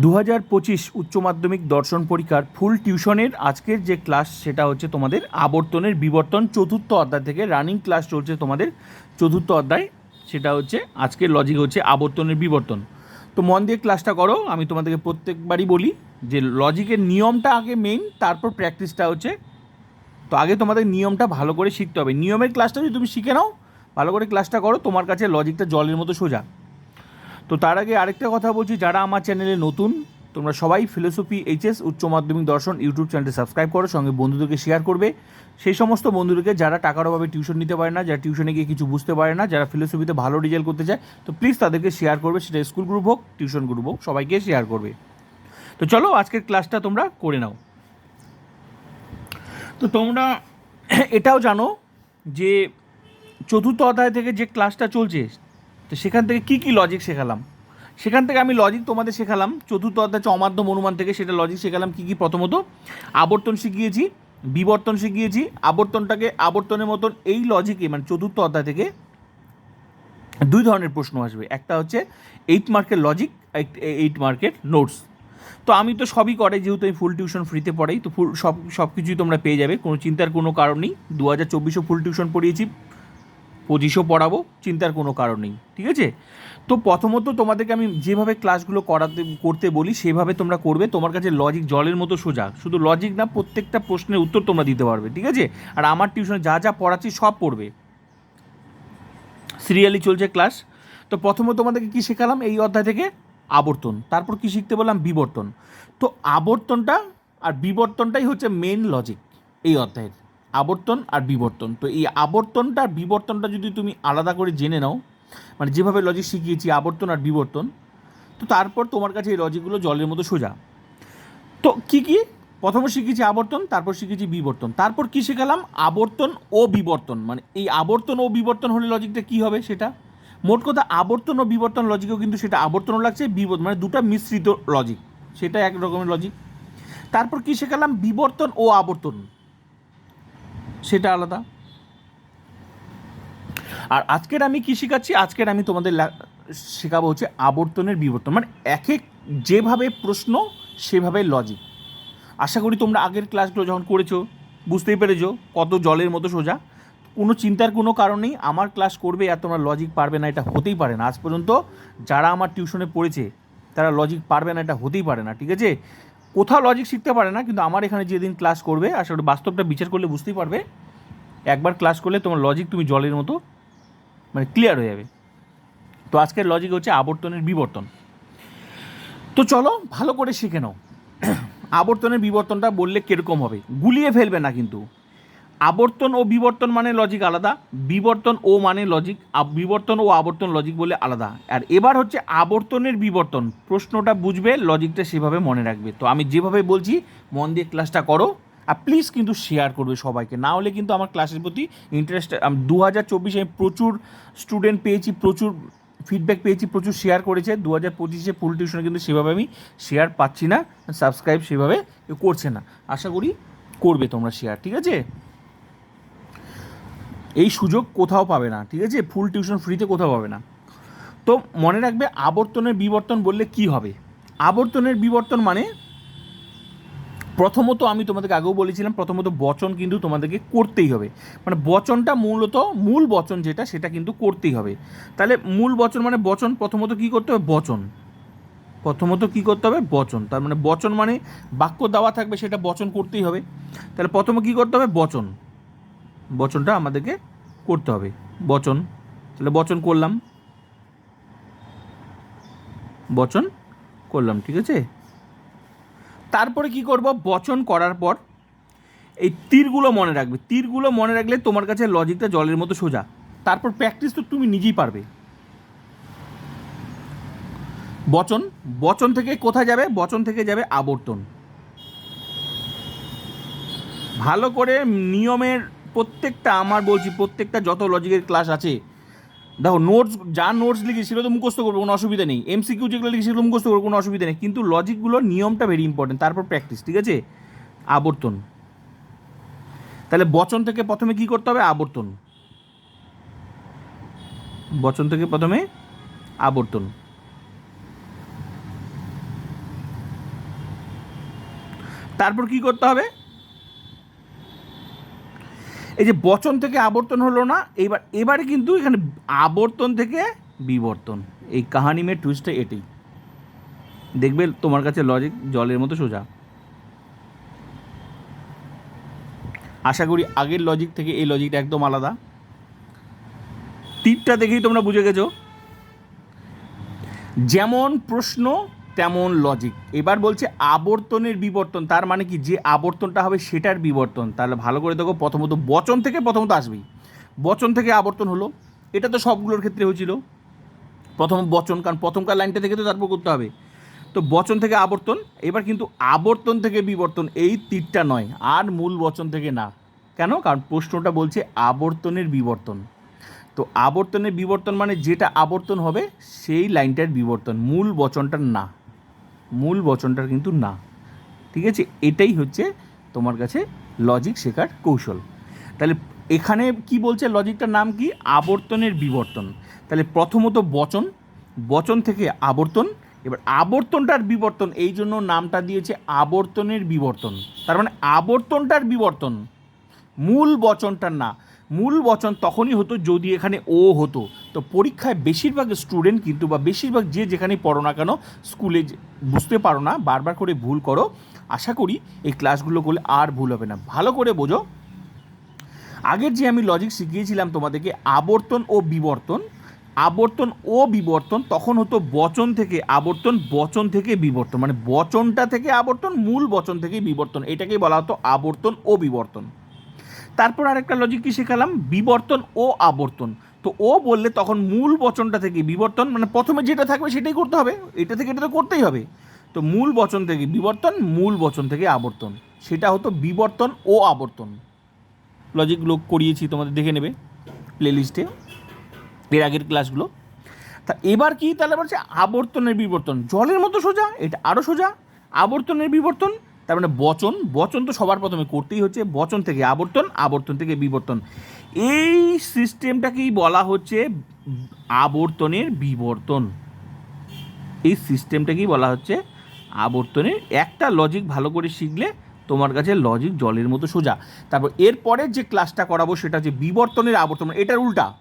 দু হাজার পঁচিশ উচ্চ মাধ্যমিক দর্শন পরীক্ষার ফুল টিউশনের আজকের যে ক্লাস, সেটা হচ্ছে তোমাদের আবর্তনের বিবর্তন চতুর্থ অধ্যায় থেকে রানিং ক্লাস চলছে তোমাদের চতুর্থ অধ্যায়, সেটা হচ্ছে আজকের লজিক হচ্ছে আবর্তনের বিবর্তন। তো মন দিয়ে ক্লাসটা করো, আমি তোমাদেরকে প্রত্যেকবারই বলি যে লজিকের নিয়মটা আগে মেইন তারপর প্র্যাকটিসটা হচ্ছে, তো আগে তোমাদের নিয়মটা ভালো করে শিখতে হবে। নিয়মের ক্লাসটা যদি তুমি শিখে নাও, ভালো করে ক্লাসটা করো, তোমার কাছে লজিকটা জলের মতো সোজা। তো তার আগে আরেকটা কথা বলছি, যারা আমার চ্যানেলে নতুন, তোমরা সবাই ফিলোসফি, এইচএস, উচ্চ মাধ্যমিক দর্শন, ইউটিউব চ্যানেলটি সাবস্ক্রাইব করো, সঙ্গে বন্ধুদেরকে শেয়ার করবে। সেই সমস্ত বন্ধুদেরকে, যারা টাকার অভাবে টিউশন নিতে পারে না, যারা টিউশনে গিয়ে কিছু বুঝতে পারে না, যারা ফিলোসফিতে ভালো রেজাল্ট করতে চায়, তো প্লিজ তাদেরকে শেয়ার করবে, সেটা স্কুল গ্রুপ হোক টিউশন গ্রুপ হোক, সবাইকে শেয়ার করবে। তো চলো, আজকের ক্লাসটা তোমরা করে নাও। তো তোমরা এটাও জানো যে চতুর্থ অধ্যায় থেকে যে ক্লাসটা চলছে তো সেখান থেকে কী কী লজিক শেখালাম? সেখান থেকে আমি লজিক তোমাদের শেখালাম। চতুর্থ অধ্যায় অমাধ্যম অনুমান থেকে সেটা লজিক শেখালাম কী কী প্রথমত? আবর্তন শিখিয়েছি, বিবর্তন শিখিয়েছি, আবর্তনটাকে আবর্তনের মতন এই লজিকে মানে চতুর্থ অধ্যায় থেকে দুই ধরনের প্রশ্ন আসবে। একটা হচ্ছে এইট মার্কের লজিক এইট মার্কের নোটস তো আমি তো সবই করে, যেহেতু আমি ফুল টিউশন ফ্রিতে পড়াই, তো ফুল সব সব কিছুই তোমরা পেয়ে যাবে, কোনো চিন্তার কোনো কারণ নেই। দু হাজার চব্বিশও ফুল টিউশন পড়িয়েছি পঁচিশও পড়াবো, চিন্তার কোনো কারণ নেই, ঠিক আছে? তো প্রথমত তোমাদেরকে আমি যেভাবে ক্লাসগুলো করাতে, করতে বলি, সেভাবে তোমরা করবে। তোমার কাছে লজিক জলের মতো সোজা। শুধু লজিক না, প্রত্যেকটা প্রশ্নের উত্তর তোমরা দিতে পারবে, ঠিক আছে? আর আমার টিউশনে যা যা পড়াচ্ছি সব পড়বে। সিরিয়ালি চলছে ক্লাস তো প্রথমে তোমাদেরকে কী শেখালাম? এই অধ্যায় থেকে আবর্তন। তারপর কী শিখতে বললাম? বিবর্তন। তো আবর্তনটা আর বিবর্তনটাই হচ্ছে মেন লজিক এই অধ্যায়ের। আবর্তন আর বিবর্তন। তো এই আবর্তনটা আর বিবর্তনটা যদি তুমি আলাদা করে জেনে নাও মানে যেভাবে লজিক শিখিয়েছি, আবর্তন আর বিবর্তন, তো তারপর তোমার কাছে এই লজিকগুলো জলের মতো সোজা। তো কি কি? প্রথমে শিখেছি আবর্তন, তারপর শিখেছি বিবর্তন। তারপর কি শেখালাম? আবর্তন ও বিবর্তন। মানে এই আবর্তন ও বিবর্তন হলে লজিকটা কি হবে সেটা? মোট কথা, আবর্তন ও বিবর্তন লজিকেও কিন্তু সেটা আবর্তনও লাগছে, বিবর্তন মানে দুটো মিশ্রিত লজিক সেটা এক রকমের লজিক তারপর কি শেখালাম? বিবর্তন ও আবর্তন। সেটা আলাদা। আর আজকের আমি কি শেখাচ্ছি? আজকের আমি তোমাদের শেখাবো হচ্ছে আবর্তনের বিবর্তন। মানে এক এক যেভাবে প্রশ্ন, সেভাবে লজিক আশা করি তোমরা আগের ক্লাসগুলো যখন করেছ, বুঝতেই পেরেছ কত জলের মতো সোজা। কোনো চিন্তার কোনো কারণ নেই, আমার ক্লাস করবে আর তোমরা লজিক পারবে না, এটা হতেই পারে না। আজ পর্যন্ত যারা আমার টিউশনে পড়েছে, তারা লজিক পারবে না, এটা হতেই পারে না, ঠিক আছে? কোথাও লজিক শিখতে পারে না, কিন্তু আমার এখানে যেদিন ক্লাস করবে আসলে বাস্তবটা বিচার করলে বুঝতেই পারবে, একবার ক্লাস করলে তোমার লজিক তুমি জলের মতো মানে ক্লিয়ার হয়ে যাবে। তো আজকের লজিক হচ্ছে আবর্তনের বিবর্তন। তো চলো, ভালো করে শিখে নাও। আবর্তনের বিবর্তনটা বললে কীরকম হবে? গুলিয়ে ফেলবে না কিন্তু। আবর্তন ও বিবর্তন মানে লজিক আলাদা, বিবর্তন ও মানে লজিক বিবর্তন ও আবর্তন লজিক বলে আলাদা। আর এবার হচ্ছে আবর্তনের বিবর্তন, প্রশ্নটা বুঝবে লজিকটা সেভাবে মনে রাখবে। তো আমি যেভাবে বলছি, মন দিয়ে ক্লাসটা করো, আর প্লিজ কিন্তু শেয়ার করবে সবাইকে। না হলে কিন্তু আমার ক্লাসের প্রতি ইন্টারেস্ট দু হাজার চব্বিশে আমি প্রচুর স্টুডেন্ট পেয়েছি, প্রচুর ফিডব্যাক পেয়েছি, প্রচুর শেয়ার করেছে। দু হাজার পঁচিশে ফুল টিউশনে কিন্তু সেভাবে আমি শেয়ার পাচ্ছি না সাবস্ক্রাইব সেভাবে করছে না। আশা করি করবে তোমরা শেয়ার ঠিক আছে? এই সুযোগ কোথাও পাবে না, ঠিক আছে? ফুল টিউশন ফ্রিতে কোথাও পাবে না। তো মনে রাখবে আবর্তনের বিবর্তন বললে কি হবে? আবর্তনের বিবর্তন মানে প্রথমত আমি তোমাদেরকে আগেও বলেছিলাম, প্রথমত বচন কিন্তু তোমাদেরকে করতেই হবে। মানে বচনটা মূলত, মূল বচন যেটা, সেটা কিন্তু করতেই হবে। তাহলে মূল বচন মানে বচন, প্রথমত কি করতে হবে? বচন। প্রথমত কি করতে হবে? বচন। তার মানে বচন মানে বাক্য দেওয়া থাকবে, সেটা বচন করতেই হবে। তাহলে প্রথমে কি করতে হবে? বচন। বচনটা আমাদেরকে করতে হবে। বচন। তাহলে বচন করলাম। বচন করলাম, ঠিক আছে? তারপরে কি করব? বচন করার পর এই তীরগুলো মনে রাখবে। তীরগুলো মনে রাখলে তোমার কাছে লজিকটা জলের মতো সোজা। তারপর প্র্যাকটিস তো তুমি নিজেই পারবে। বচন। বচন থেকে কোথায় যাবে? বচন থেকে যাবে আবর্তন। ভালো করে নিয়মের প্রত্যেকটা আমার বলছি, প্রত্যেকটা যত লজিকের ক্লাস আছে, দেখো নোটস যা নোটস লিখি সেগুলো তো মুখস্থ করব, কোনো অসুবিধা নেই। এমসিকিউ যেগুলো লিখি সেগুলো মুখস্থ করব, কোনো অসুবিধা নেই। কিন্তু লজিকগুলো নিয়মটা ভেরি ইম্পর্টেন্ট তারপর প্র্যাকটিস ঠিক আছে? আবর্তন। তাহলে বচন থেকে প্রথমে কি করতে হবে? আবর্তন। বচন থেকে প্রথমে আবর্তন। তারপর কি করতে হবে? এই যে বচন থেকে আবর্তন হলো না, এইবার, এবারে কিন্তু এখানে আবর্তন থেকে বিবর্তন। এই কাহানি মে টুইস্টটা এটাই। দেখবে তোমার কাছে লজিক জলের মতো সোজা। আশা করি আগের লজিক থেকে এই লজিকটা একদম আলাদা। টিপটা দেখেই তোমরা বুঝে গেছো। যেমন প্রশ্ন তেমন লজিক এবার বলছে আবর্তনের বিবর্তন, তার মানে কি? যে আবর্তনটা হবে সেটার বিবর্তন। তাহলে ভালো করে দেখো, প্রথমত বচন থেকে প্রথমত আসবেই। বচন থেকে আবর্তন হলো, এটা তো সবগুলোর ক্ষেত্রে হয়েছিল। প্রথম বচন, কারণ প্রথমকার লাইনটা থেকে তো তারপর করতে হবে। তো বচন থেকে আবর্তন, এবার কিন্তু আবর্তন থেকে বিবর্তন, এই তীরটা নয়, আর মূল বচন থেকে না। কেন? কারণ প্রশ্নটা বলছে আবর্তনের বিবর্তন। তো আবর্তনের বিবর্তন মানে যেটা আবর্তন হবে, সেই লাইনটার বিবর্তন, মূল বচনটার না। মূল বচনটার কিন্তু না। ঠিক আছে? এটাই হচ্ছে তোমার কাছে লজিক শেখার কৌশল। তাহলে এখানে কি বলছে লজিকটার নাম কি? আবর্তনের বিবর্তন। তাহলে প্রথমত বচন বচন থেকে আবর্তন, এবার আবর্তনটার বিবর্তন, এই জন্য নামটা দিয়েছে আবর্তনের বিবর্তন। তার মানে আবর্তনটার বিবর্তন, মূল বচনটার না। মূল বচন তখনই হতো যদি এখানে ও হতো। তো পরীক্ষায় বেশিরভাগ স্টুডেন্ট কিন্তু বা বেশিরভাগ যে যেখানেই পড়ো না কেন স্কুলে বুঝতে পারো না, বারবার করে ভুল করো। আশা করি এই ক্লাসগুলো করলে আর ভুল হবে না। ভালো করে বোঝো। আগের যে আমি লজিক শিখিয়েছিলাম তোমাদেরকে, আবর্তন ও বিবর্তন, আবর্তন ও বিবর্তন, তখন হতো বচন থেকে আবর্তন, বচন থেকে বিবর্তন। মানে বচনটা থেকে আবর্তন, মূল বচন থেকে বিবর্তন। এটাকেই বলা হতো আবর্তন ও বিবর্তন। তারপর আরেকটা লজিক কি শেখালাম? বিবর্তন ও আবর্তন। তো ও বললে তখন মূল বচনটা থেকে বিবর্তন মানে প্রথমে যেটা থাকবে সেটাই করতে হবে, এটা থেকে এটা তো করতেই হবে। তো মূল বচন থেকে বিবর্তন, মূল বচন থেকে আবর্তন। সেটা হতো বিবর্তন ও আবর্তন। লজিকগুলো করিয়েছি, তোমাদের দেখে নেবে প্লেলিস্টে এর আগের ক্লাসগুলো তা এবার কি? তাহলে বলছে আবর্তনের বিবর্তন। জলের মতো সোজা, এটা আরও সোজা। আবর্তনের বিবর্তন, তার মানে বচন। বচন তো সবার প্রথমে করতেই হচ্ছে। বচন থেকে আবর্তন আবর্তন থেকে বিবর্তন। এই সিস্টেমটাকেই বলা হচ্ছে আবর্তনের বিবর্তন। এই সিস্টেমটাকেই বলা হচ্ছে আবর্তনের। একটা লজিক ভালো করে শিখলে তোমার কাছে লজিক জলের মতো সোজা। তারপর এরপরে যে ক্লাসটা করাবো সেটা হচ্ছে বিবর্তনের আবর্তন। এটার উল্টা।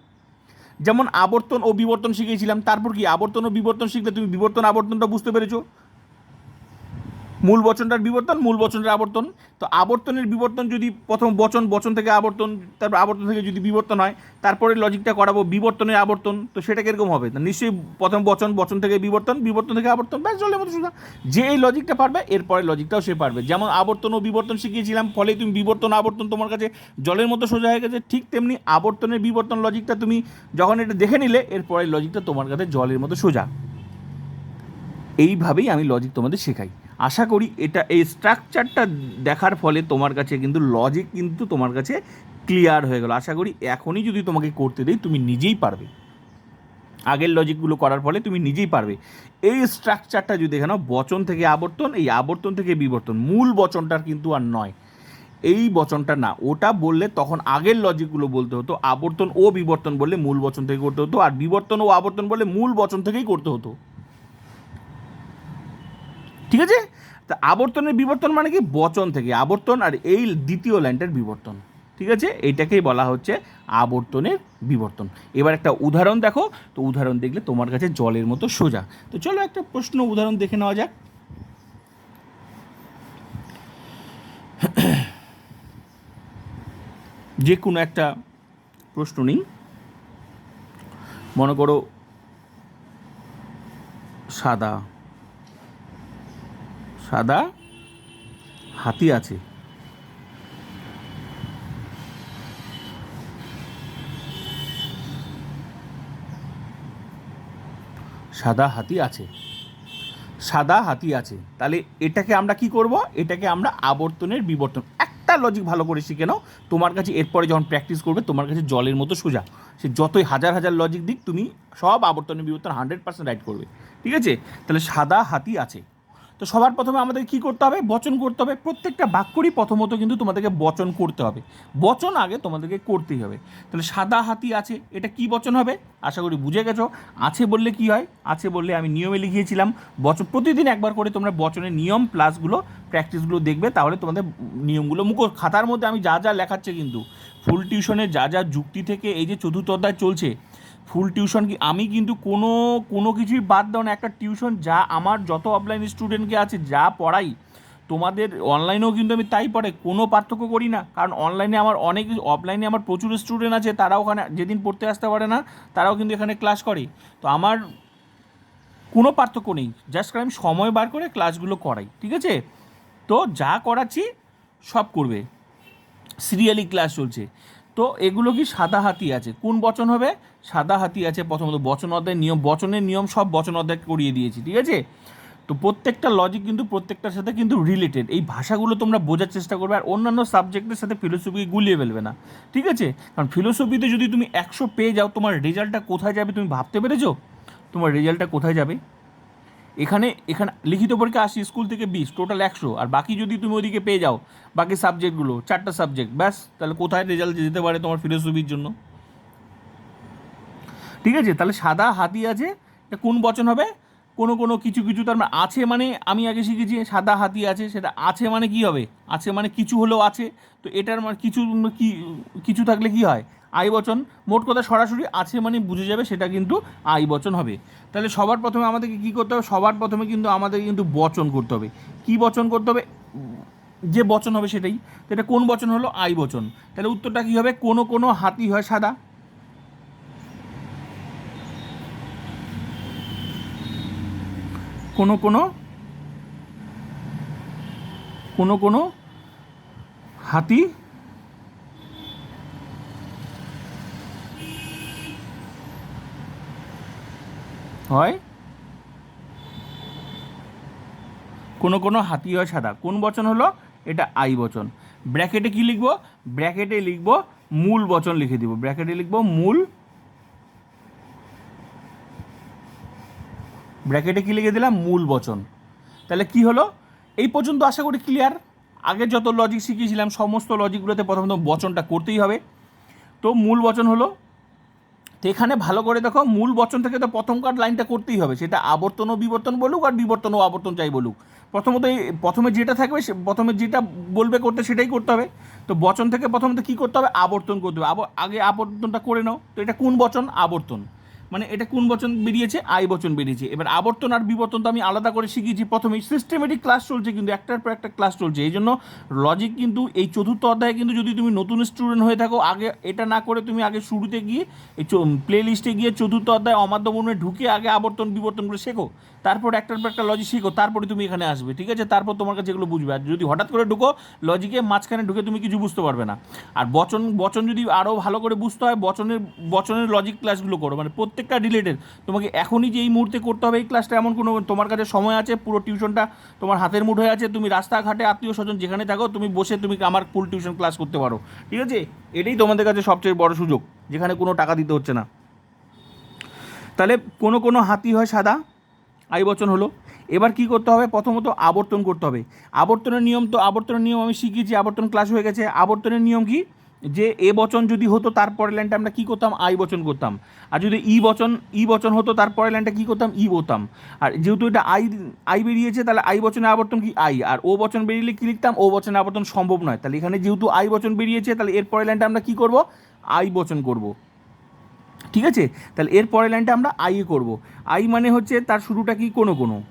যেমন আবর্তন ও বিবর্তন শিখিয়েছিলাম তারপর কি আবর্তন ও বিবর্তন শিখলে তুমি বিবর্তন আবর্তনটা বুঝতে পেরেছ? মূল বচনটার বিবর্তন, মূল বচনটার আবর্তন। তো আবর্তনের বিবর্তন যদি প্রথম বচন বচন থেকে আবর্তন, তারপর আবর্তন থেকে যদি বিবর্তন হয়, তারপরে লজিকটা করাবো বিবর্তনের আবর্তন, তো সেটা কীরকম হবে? নিশ্চয়ই প্রথম বচন বচন থেকে বিবর্তন বিবর্তন থেকে আবর্তন, ব্যাস জলের মতো সোজা যে এই লজিকটা পারবে এরপরে লজিকটাও সে পারবে। যেমন আবর্তন ও বিবর্তন শিখিয়েছিলাম ফলে তুমি বিবর্তন, আবর্তন তোমার কাছে জলের মতো সোজা হয়ে গেছে, ঠিক তেমনি আবর্তনের বিবর্তন লজিকটা তুমি যখন এটা দেখে নিলে এরপরে লজিকটা তোমার কাছে জলের মতো সোজা। এইভাবেই আমি লজিক তোমাদের শেখাই। আশা করি এটা, এই স্ট্রাকচারটা দেখার ফলে তোমার কাছে কিন্তু লজিক কিন্তু তোমার কাছে ক্লিয়ার হয়ে গেল। আশা করি এখনই যদি তোমাকে করতে দেই, তুমি নিজেই পারবে। আগের লজিকগুলো করার ফলে তুমি নিজেই পারবে। এই স্ট্রাকচারটা যদি দেখে নাও বচন থেকে আবর্তন, এই আবর্তন থেকে বিবর্তন, মূল বচনটার কিন্তু আর নয়। এই বচনটা না, ওটা বললে তখন আগের লজিকগুলো বলতে হতো, আবর্তন ও বিবর্তন বললে মূল বচন থেকে করতে হতো, আর বিবর্তন ও আবর্তন বললে মূল বচন থেকেই করতে হতো। ঠিক আছে? তা আবর্তনের বিবর্তন মানে কি? বচন থেকে। আবর্তন আর এই দ্বিতীয় লাইনটার বিবর্তন। ঠিক আছে? এইটাকেই বলা হচ্ছে আবর্তনের বিবর্তন। এবার একটা উদাহরণ দেখো। তো উদাহরণ দেখলে তোমার কাছে জলের মতো সোজা। তো চলো একটা প্রশ্ন উদাহরণ দেখে নেওয়া যাক। যে কোনো একটা প্রশ্ন নিই। মনে করো সাদা। সাদা হাতি আছে। সাদা হাতি আছে। সাদা হাতি আছে। তাহলে এটাকে আমরা কি করব? এটাকে আমরা আবর্তনের বিবর্তন। একটা লজিক ভালো করে শিখে নাও। তোমার কাছে এরপরে যখন প্র্যাকটিস করবে, তোমার কাছে জলের মতো সোজা। সে যতই হাজার হাজার লজিক দিক, তুমি সব আবর্তনের বিবর্তন হান্ড্রেড পার্সেন্ট রাইট করবে। ঠিক আছে? তাহলে সাদা হাতি আছে। তো সবার প্রথমে আমাদের কি করতে হবে? বচন করতে হবে। প্রত্যেকটা বাক্যরই প্রথমত কিন্তু তোমাদেরকে বচন করতে হবে। বচন আগে তোমাদেরকে করতেই হবে। তাহলে সাদা হাতি আছে, এটা কি বচন হবে? আশা করি বুঝে গেছো। আছে বললে কি হয়? আছে বললে আমি নিয়মে লিখিয়েছিলাম। বচন, প্রতিদিন একবার করে তোমরা বচনের নিয়ম প্লাসগুলো প্র্যাকটিসগুলো দেখবে। তাহলে তোমাদের নিয়মগুলো মুখ। খাতার মধ্যে আমি যা যা লেখাচ্ছে কিন্তু, ফুল টিউশনের যা যা যুক্তি থেকে এই যে চতুর্থ অধ্যায় চলছে ফুল টিউশন কি? আমি কিন্তু কোনো কোনো কিছুই বাদ দাও না একটা টিউশন যা আমার যত অফলাইন স্টুডেন্টকে আছে, যা পড়াই, তোমাদের অনলাইনেও কিন্তু আমি তাই পড়ে কোনো পার্থক্য করি না। কারণ অনলাইনে আমার অনেক অফলাইনে আমার প্রচুর স্টুডেন্ট আছে, তারা ওখানে যেদিন পড়তে আসতে পারে না, তারাও কিন্তু এখানে ক্লাস করে। তো আমার কোনো পার্থক্য নেই। জাস্ট আমি সময় বার করে ক্লাসগুলো করাই, ঠিক আছে? তো যা করাচ্ছি, সব করবে। সিরিয়ালি ক্লাস চলছে। তো এগুলো কি সাদা হাতি আছে? কোন বচন হবে? সাদা হাতি আছে প্রথমত বচন অধ্যায়ের নিয়ম, বচনের নিয়ম সব বচন অধ্যায় করিয়ে দিয়েছি, ঠিক আছে? তো প্রত্যেকটা লজিক কিন্তু প্রত্যেকটার সাথে কিন্তু রিলেটেড এই ভাষাগুলো তোমরা বোঝার চেষ্টা করবে আর অন্যান্য সাবজেক্টের সাথে ফিলোসফি গুলিয়ে ফেলবে না, ঠিক আছে? কারণ ফিলোসফিতে যদি তুমি একশো পেয়ে যাও, তোমার রেজাল্টটা কোথায় যাবে তুমি ভাবতে পেরেছ? তোমার রেজাল্টটা কোথায় যাবে? এখানে এখানে লিখিত পরীক্ষা আশি স্কুল থেকে বিশ টোটাল একশো। আর বাকি যদি তুমি ওদিকে পেয়ে যাও, বাকি সাবজেক্টগুলো চারটা সাবজেক্ট ব্যাস, তাহলে কোথায় রেজাল্ট যেতে পারে তোমার ফিলোসফির জন্য? ঠিক আছে? তাহলে সাদা হাতি আছে, এটা কোন বচন হবে? কোনো কোনো কিছু কিছু তার মানে আছে মানে আমি আগে শিখেছি, সাদা হাতি আছে, সেটা আছে মানে কি হবে? আছে মানে কিছু হলেও আছে, তো এটার মানে কিছু, কি, কিছু থাকলে কি হয়? আই বচন। মোট কথা সরাসরি আছে মানে বুঝে যাবে, সেটা কিন্তু আই বচন হবে। তাহলে সবার প্রথমে আমাদেরকে কী করতে হবে? সবার প্রথমে কিন্তু আমাদের কিন্তু বচন করতে হবে। কি বচন করতে হবে? যে বচন হবে সেটাই। তো এটা কোন বচন হলো? আই বচন। তাহলে উত্তরটা কী হবে? কোনো কোনো হাতি হয় সাদা। কোনো কোনো কোনো কোনো হাতি হয়। কোনো কোনো হাতি হয় সাদা। কোন বচন হলো? এটা আই বচন। ব্র্যাকেটে কি লিখব? ব্র্যাকেটে লিখব মূল বচন লিখে দিব। ব্র্যাকেটে লিখব মূল ব্র্যাকেটে কি লিখে দিলাম? মূল বচন। তাহলে কি হলো? এই পর্যন্ত আশা করি ক্লিয়ার আগে যত লজিক শিখিয়েছিলাম, সমস্ত লজিকগুলোতে প্রথমত বচনটা করতেই হবে। তো মূল বচন হলো, তো এখানে ভালো করে দেখো, মূল বচন থেকে তো প্রথম প্রথমকার লাইনটা করতেই হবে। সেটা আবর্তন ও বিবর্তন বলুক আর বিবর্তন ও আবর্তন চাই বলুক। প্রথমত এই, প্রথমে যেটা থাকবে, সে, প্রথমে যেটা বলবে করতে, সেটাই করতে হবে। তো বচন থেকে প্রথমত কী করতে হবে? আবর্তন করতে হবে। আগে আবর্তনটা করে নাও। তো এটা কোন বচন? আবর্তন। মানে এটা কোন বচন বেরিয়েছে? আই বচন বেরিয়েছে। এবার আবর্তন আর বিবর্তন তো আমি আলাদা করে শিখিয়েছি প্রথমেই সিস্টেমেটিক ক্লাস চলছে কিন্তু, একটার পর একটা ক্লাস চলছে। এই জন্য লজিক কিন্তু এই চতুর্থ অধ্যায়ে কিন্তু যদি তুমি নতুন স্টুডেন্ট হয়ে থাকো, আগে এটা না করে তুমি আগে শুরুতে গিয়ে এই প্লে লিস্টে গিয়ে চতুর্থ অধ্যায় অমাধ্যমনে ঢুকে আগে আবর্তন বিবর্তনগুলো শেখো। তারপর একটার পর একটা লজিক শেখো, তারপরে তুমি এখানে আসবে, ঠিক আছে? তারপর তোমার কাছে যেগুলো বুঝবে। আর যদি হঠাৎ করে ঢুকো লজিকে মাঝখানে ঢুকে তুমি কিছু বুঝতে পারবে না। আর বচন বচন যদি আরও ভালো করে বুঝতে হয়, বচনের বচনের লজিক ক্লাসগুলো করো। মানে প্রত্যেকটা রিলেটেড তোমাকে এখনই যে এই মুহূর্তে করতে হবে এই ক্লাসটা এমন কোনো তোমার কাছে সময় আছে, পুরো টিউশনটা তোমার হাতের মুঠোয় আছে, তুমি রাস্তাঘাটে আত্মীয় স্বজন যেখানে থাকো, তুমি বসে তুমি আমার ফুল টিউশন ক্লাস করতে পারো। ঠিক আছে? এটাই তোমাদের কাছে সবচেয়ে বড় সুযোগ, যেখানে কোনো টাকা দিতে হচ্ছে না। তাহলে কোনো কোনো হাতি হয় সাদা, আই বচন হলো। এবার কি করতে হবে? প্রথমত আবর্তন করতে হবে। আবর্তনের নিয়ম তো, আবর্তনের নিয়ম আমি শিখিয়েছি, আবর্তন ক্লাস হয়ে গেছে। আবর্তনের নিয়ম কি? যে এ বচন যদি হতো, তারপরের লাইনটা আমরা কী করতাম? আই বচন করতাম। আর যদি ই বচন ই বচন হতো, তারপরের লাইনটা কী করতাম? ই বলতাম। আর যেহেতু এটা আই আই বেরিয়েছে, তাহলে আই বচনে আবর্তন কি? আই। আর ও বচন বেরিয়ে কী লিখতাম? ও বচনে আবর্তন সম্ভব নয়। তাহলে এখানে যেহেতু আই বচন বেরিয়েছে, তাহলে এর পরের লাইনটা আমরা কী করব? আই বচন করব। ঠিক আছে? তাহলে এর পরের লাইনটা আমরা আই এ করব। আই মানে হচ্ছে তার শুরুটা কি? কোনো কোনো।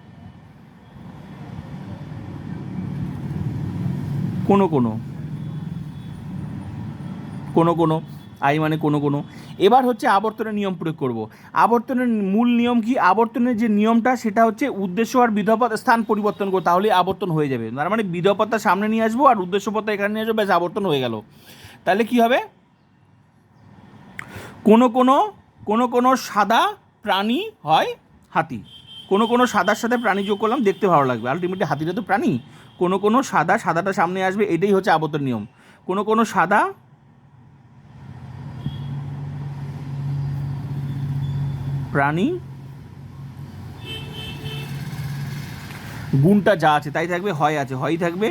কোনো কোনো। কোনো কোনো, আই মানে কোনো কোনো। এবার হচ্ছে আবর্তনের নিয়ম প্রয়োগ করব। আবর্তনের মূল নিয়ম কি? আবর্তনের যে নিয়মটা, সেটা হচ্ছে উদ্দেশ্য আর বিধপথ স্থান পরিবর্তন করো, তাহলে আবর্তন হয়ে যাবে। তার মানে বিধপথটা সামনে নিয়ে আসব আর উদ্দেশ্যপথটা এখানে নিয়ে আসব, ব্যাস আবর্তন হয়ে গেল। তাহলে কি হবে? কোনো কোনো কোনো কোনো সাদা প্রাণী হয় হাতি। কোনো কোনো সাদার সাথে প্রাণী যোগ করলাম, দেখতে ভালো লাগবে। আলটিমেটলি হাতিটা তো প্রাণী। কোনো কোনো সাদা, সাদাটা সামনে আসবে, এটাই হচ্ছে আবর্তন নিয়ম। কোনো কোনো সাদা প্রাণী। গুণটা যা আছে তাই থাকবে, হয় আছে হয় থাকবে।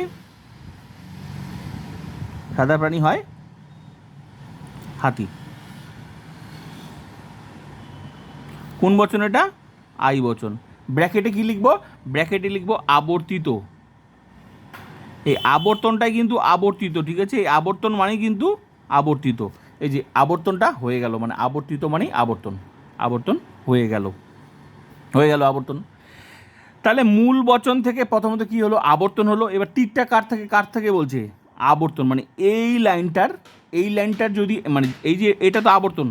সাদা প্রাণী হয় হাতি। কোন বচন এটা? আই বচন। ব্র্যাকেটে কি লিখব? ব্র্যাকেটে লিখব আবর্তিত। এই আবর্তনটাই কিন্তু আবর্তিত, ঠিক আছে? এই আবর্তন মানে কিন্তু আবর্তিত। এই যে আবর্তনটা হয়ে গেল মানে আবর্তিত মানে আবর্তন। আবর্তন হয়ে গেল। হয়ে গেল আবর্তন। তাহলে মূল বচন থেকে প্রথমত কি হলো? আবর্তন হলো। এবার তীরটা কার থেকে? কার থেকে বলছে? আবর্তন। মানে এই লাইনটার এই লাইনটার যদি মানে এই যে এটা তো আবর্তন।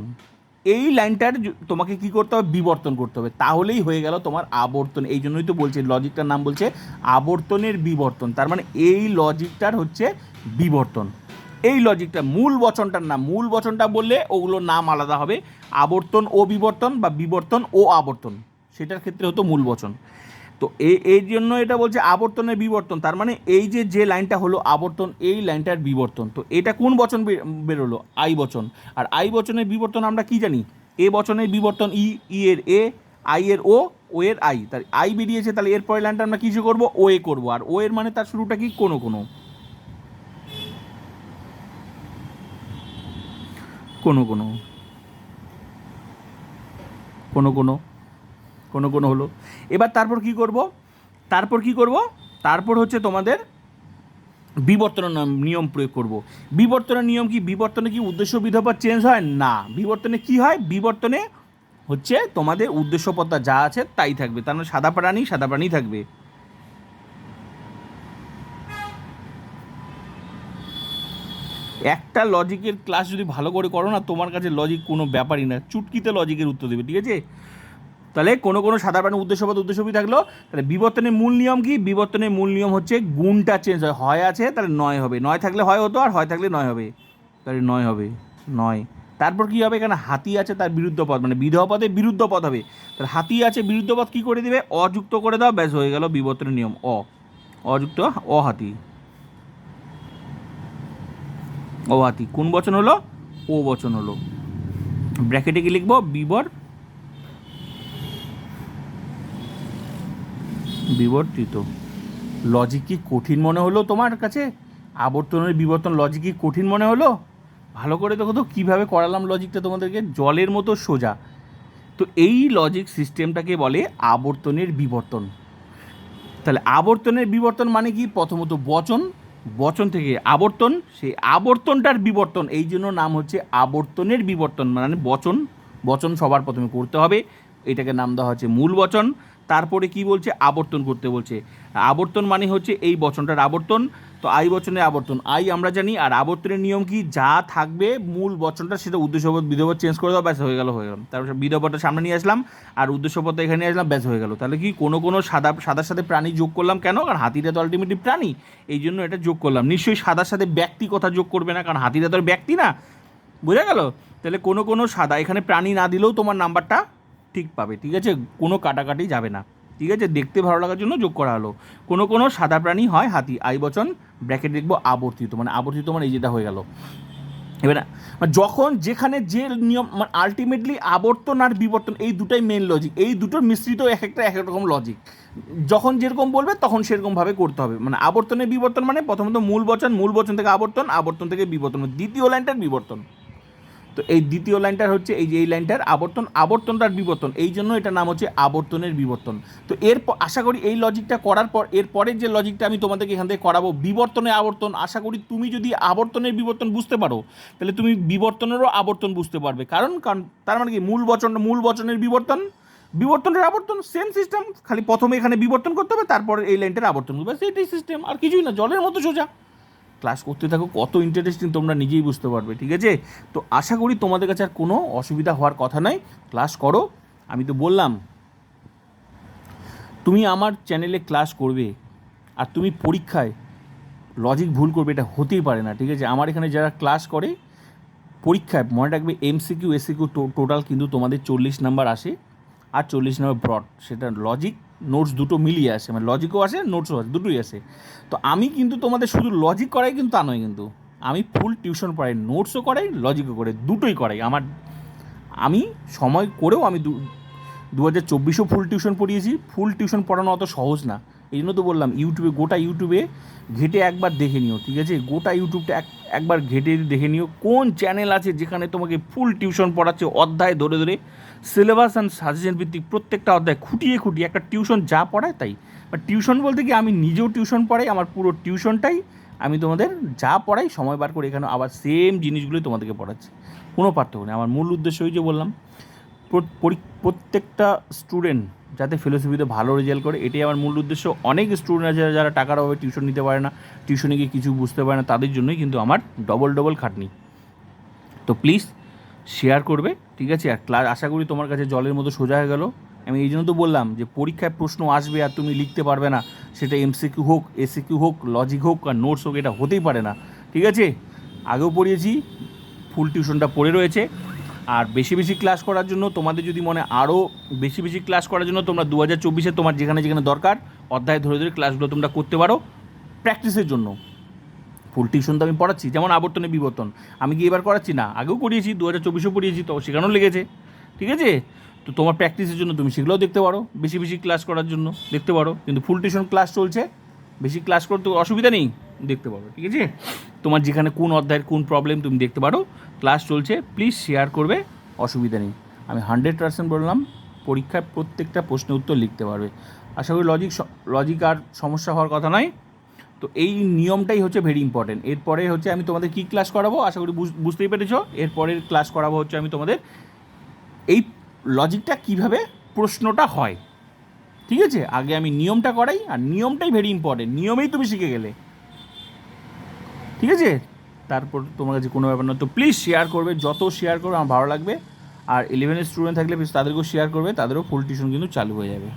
এই লাইনটার তোমাকে কি করতে হবে? বিবর্তন করতে হবে। তাহলেই হয়ে গেল তোমার আবর্তন। এই জন্যই তো বলছে, লজিকটার নাম বলছে আবর্তনের বিবর্তন। তার মানে এই লজিকটার হচ্ছে বিবর্তন। এই লজিকটা মূল বচনটার নাম, মূল বচনটা বললে ওগুলোর নাম আলাদা হবে। আবর্তন ও বিবর্তন বা বিবর্তন ও আবর্তন, সেটার ক্ষেত্রে হতো মূল বচন। তো এই এই জন্য এটা বলছে আবর্তনের বিবর্তন, তার মানে এই যে যে লাইনটা হলো আবর্তন, এই লাইনটার বিবর্তন। তো এটা কোন বচন বেরোলো? আই বচন। আর আই বচনের বিবর্তন আমরা কি জানি? এ বচনের বিবর্তন ই ই এর এ, আই এর ও ও এর আই। তার আই বেরিয়েছে, তাহলে এর পরের লাইনটা আমরা কিছু করব? ও এ করব। আর ও এর মানে তার শুরুটা কি? কোনো কোনো। কোনো কোনো। কোনো কোনো। কোনো কোনো হলো। এবার তারপর কি করব? তারপর কি করব? তারপর হচ্ছে তোমাদের বিবর্তনের নিয়ম- প্রয়োগ করব। বিবর্তনের নিয়ম কি? বিবর্তনে কি উদ্দেশ্য বিধবা চেঞ্জ হয়? না। বিবর্তনে কি হয়? বিবর্তনে হচ্ছে তোমাদের উদ্দেশ্যপত্তা যা আছে তাই থাকবে। তার মানে সাদা প্রাণী সাদা প্রাণী থাকবে। একটা লজিকের ক্লাস যদি ভালো করে করো না, তোমার কাছে লজিক কোনো ব্যাপারই না। চুটকিতে লজিকের উত্তর দেবে, ঠিক আছে? তাহলে কোনো কোনো সাদা প্রাণী উদ্দেশ্যপদ উদ্দেশ্যপি থাকল, তাহলে বিবর্তনের মূল নিয়ম কি? বিবর্তনের মূল নিয়ম হচ্ছে গুণটা চেঞ্জ হয়। হয় আছে, তাহলে নয় হবে। নয় থাকলে হয় হতো, আর হয় থাকলে নয় হবে। তাহলে নয় হবে। নয়। তারপর কি হবে? এখানে হাতি আছে, তার বিরুদ্ধ পদ মানে বিধ পদে বিরুদ্ধ পদ হবে। তাহলে হাতি আছে, বিরুদ্ধ পদ কী করে দেবে? অযুক্ত করে দাও, ব্যাস হয়ে গেল বিবর্তনের নিয়ম। অ। অযুক্ত, অহাতি। অহাতি কোন বচন হলো? ও বচন হলো। ব্র্যাকেটে কি লিখব? বিবর। বিবর্তিত। লজিক কি কঠিন মনে হলো তোমার কাছে? আবর্তনের বিবর্তন লজিক কি কঠিন মনে হলো? ভালো করে দেখো তো, কীভাবে করালাম লজিকটা তোমাদেরকে? জলের মতো সোজা। তো এই লজিক সিস্টেমটাকে বলে আবর্তনের বিবর্তন। তাহলে আবর্তনের বিবর্তন মানে কি? প্রথমত বচন বচন থেকে আবর্তন, সেই আবর্তনটার বিবর্তন, এই জন্য নাম হচ্ছে আবর্তনের বিবর্তন মানে বচন বচন সবার প্রথমে করতে হবে। এটাকে নাম দেওয়া হচ্ছে মূল বচন। তারপরে কি বলছে? আবর্তন করতে বলছে। আবর্তন মানে হচ্ছে এই বচনটার আবর্তন। তো আই বচনের আবর্তন। আই আমরা জানি, আর আবর্তনের নিয়ম কি? যা থাকবে মূল বচনটা, সেটা উদ্দেশ্যপদ বিধবত চেঞ্জ করে দাও, ব্যাস, হয়ে গেল হয়ে গেল। তারপর বিধবতটা সামনে নিয়ে আসলাম, আর উদ্দেশ্যপদটা এখানে আসলাম, ব্যাস, হয়ে গেল। তাহলে কি কোনো কোনো সাদা, সাদার সাথে প্রাণী যোগ করলাম কেন? কারণ হাতিটা তো আলটিমেটলি প্রাণী। এই জন্য এটা যোগ করলাম। নিশ্চয়ই সাদার সাথে ব্যক্তি কথা যোগ করবে না, কারণ হাতিটা তো ব্যক্তি না। বোঝা গেল? তাহলে কোনো কোনো সাদা, এখানে প্রাণী না দিলেও তোমার নাম্বারটা ঠিক পাবে, ঠিক আছে? কোনো কাটাকাটি যাবে না। ঠিক আছে? দেখতে ভালো লাগার জন্য যোগ করা হলো। কোনো কোনো সাদা প্রাণী হয় হাতি। আই বচন, ব্র্যাকেট দেখব আবর্তিত মানে আবর্তিত মানে এই যেটা হয়ে গেল। এবার মানে যখন যেখানে যে নিয়ম মানে আলটিমেটলি আবর্তন আর বিবর্তন, এই দুটাই মেন লজিক এই দুটোর মিশ্রিত এক একটা, এক রকম লজিক যখন যেরকম বলবে, তখন সেরকমভাবে করতে হবে। মানে আবর্তনের বিবর্তন মানে প্রথমত মূল বচন মূল বচন থেকে আবর্তন আবর্তন থেকে বিবর্তন। দ্বিতীয় লাইনটার বিবর্তন। তো এই দ্বিতীয় লাইনটার হচ্ছে এই যে এই লাইনটার আবর্তন, আবর্তনটার বিবর্তন, এই জন্য এটার নাম হচ্ছে আবর্তনের বিবর্তন। তো এর আশা করি এই লজিকটা করার পর, এর পরের যে লজিকটা আমি তোমাদেরকে এখান থেকে করাবো, বিবর্তনে আবর্তন, আশা করি তুমি যদি আবর্তনের বিবর্তন বুঝতে পারো, তাহলে তুমি বিবর্তনেরও আবর্তন বুঝতে পারবে। কারণ কারণ, তার মানে কি? মূল বচন, মূল বচনের বিবর্তন, বিবর্তনের আবর্তন সেম সিস্টেম খালি প্রথমে এখানে বিবর্তন করতে হবে, তারপর এই লাইনটার আবর্তন করবে সেটাই সিস্টেম আর কিছুই না, জলের মতো সোজা। ক্লাস করতে থাকো, কত ইন্টারেস্টিং তোমরা নিজেই বুঝতে পারবে, ঠিক আছে? তো আশা করি তোমাদের কাছে আর কোনো অসুবিধা হওয়ার কথা নয় ক্লাস করো। আমি তো বললাম, তুমি আমার চ্যানেলে ক্লাস করবে আর তুমি পরীক্ষায় লজিক ভুল করবে, এটা হতেই পারে না, ঠিক আছে? আমার এখানে যারা ক্লাস করে, পরীক্ষায় মনে রাখবে এমসিকিউ এসিকিউ টোটাল কিন্তু তোমাদের চল্লিশ নাম্বার আসে, আর চল্লিশ নাম্বার ব্রড সেটা লজিক নোটস দুটো মিলিয়ে আসে মানে লজিকও আসে নোটসও আসে, দুটোই আসে। তো আমি কিন্তু তোমাদের শুধু লজিক করাই কিন্তু তা নয় কিন্তু, আমি ফুল টিউশন পড়াই নোটসও করাই লজিকও করে দুটোই করাই। আমার, আমি সময় করেও আমি দু হাজার চব্বিশেও ফুল টিউশন পড়িয়েছি ফুল টিউশন পড়ানো অত সহজ না। এই জন্য তো বললাম, ইউটিউবে, গোটা ইউটিউবে ঘেটে একবার দেখে নিও, ঠিক আছে? গোটা ইউটিউবটা এক, একবার ঘেটে দেখে নিও। কোন চ্যানেল আছে যেখানে তোমাকে ফুল টিউশন পড়াচ্ছে অধ্যায় ধরে ধরে? সিলেবাস অ্যান্ড সাজেশন ভিত্তিক প্রত্যেকটা অধ্যায় খুঁটিয়ে খুঁটিয়ে একটা টিউশন যা পড়ায় তাই? বা টিউশন বলতে কি, আমি নিজেও টিউশন পড়াই, আমার পুরো টিউশনটাই আমি তোমাদের যা পড়াই সময় বার করে এখানে আবার সেম জিনিসগুলোই তোমাদেরকে পড়াচ্ছি। কোনো পার্থক্য নেই। আমার মূল উদ্দেশ্য ওই যে বললাম প্রত্যেকটা স্টুডেন্ট যাতে ফিলোসফিতে ভালো রেজাল্ট করে, এটাই আমার মূল উদ্দেশ্য। অনেক স্টুডেন্ট আছে যারা টাকার অভাবে টিউশন নিতে পারে না টিউশনে গিয়ে কিছু বুঝতে পারে না, তাদের জন্যই কিন্তু আমার ডবল ডবল খাটনি। তো প্লিজ শেয়ার করবে, ঠিক আছে? আর ক্লাস আশা করি তোমার কাছে জলের মতো সোজা হয়ে গেল। আমি এই জন্য তো বললাম যে পরীক্ষায় প্রশ্ন আসবে আর তুমি লিখতে পারবে না, সেটা এমসিকিউ হোক এসিকিউ হোক লজিক হোক আর নোটস হোক, এটা হতেই পারে না, ঠিক আছে? আগেও পড়িয়েছি ফুল টিউশনটা পড়ে রয়েছে। আর বেশি বেশি ক্লাস করার জন্য তোমাদের যদি মনে আরও বেশি বেশি ক্লাস করার জন্য তোমরা দু হাজার চব্বিশে তোমার যেখানে যেখানে দরকার, অধ্যায় ধরে ধরে ক্লাসগুলো তোমরা করতে পারো প্র্যাকটিসের জন্য। ফুল টিউশন তো আমি পড়াচ্ছি, যেমন আবর্তনে বিবর্তন। আমি কি এবার করাচ্ছি? না, আগেও করিয়েছি দু হাজার চব্বিশেও পড়িয়েছি, তো সেখানেও লেগেছে। ঠিক আছে? তো তোমার প্র্যাকটিসের জন্য তুমি সেগুলোও দেখতে পারো, বেশি বেশি ক্লাস করার জন্য দেখতে পারো। কিন্তু ফুল টিউশন ক্লাস চলছে, বেশি ক্লাস করতে অসুবিধা নেই, দেখতে পারো। ঠিক আছে? তোমার যেখানে কোন অধ্যায়ের কোন প্রবলেম তুমি দেখতে পারো ক্লাস চলছে প্লিজ শেয়ার করবে, অসুবিধা নেই। আমি হান্ড্রেড পার্সেন্ট বললাম, পরীক্ষায় প্রত্যেকটা প্রশ্নের উত্তর লিখতে পারবে। আশা করি লজিক লজিক আর সমস্যা হওয়ার কথা নয়। তো এই নিয়মটাই হচ্ছে ভেরি ইম্পর্টেন্ট এরপরে হচ্ছে আমি তোমাদের কী ক্লাস করাবো? আশা করি বুঝ- বুঝতেই পেরেছ। এরপরের ক্লাস করাবো হচ্ছে আমি তোমাদের এই লজিকটা কীভাবে প্রশ্নটা হয়। ঠিক আছে? আগে আমি নিয়মটা করাই, আর নিয়মটাই ভেরি ইম্পর্টেন্ট নিয়মেই তুমি শিখে গেলে। ঠিক আছে? তারপর তোমার কাছে কোনো ব্যাপার না। তো প্লিজ শেয়ার করবে, যত শেয়ার করবে, আমার ভালো লাগবে। আর ইলেভেনের স্টুডেন্ট থাকলে প্লিজ তাদেরকেও শেয়ার করবে, তাদেরও ফুল টিউশন কিন্তু চালু হয়ে যাবে।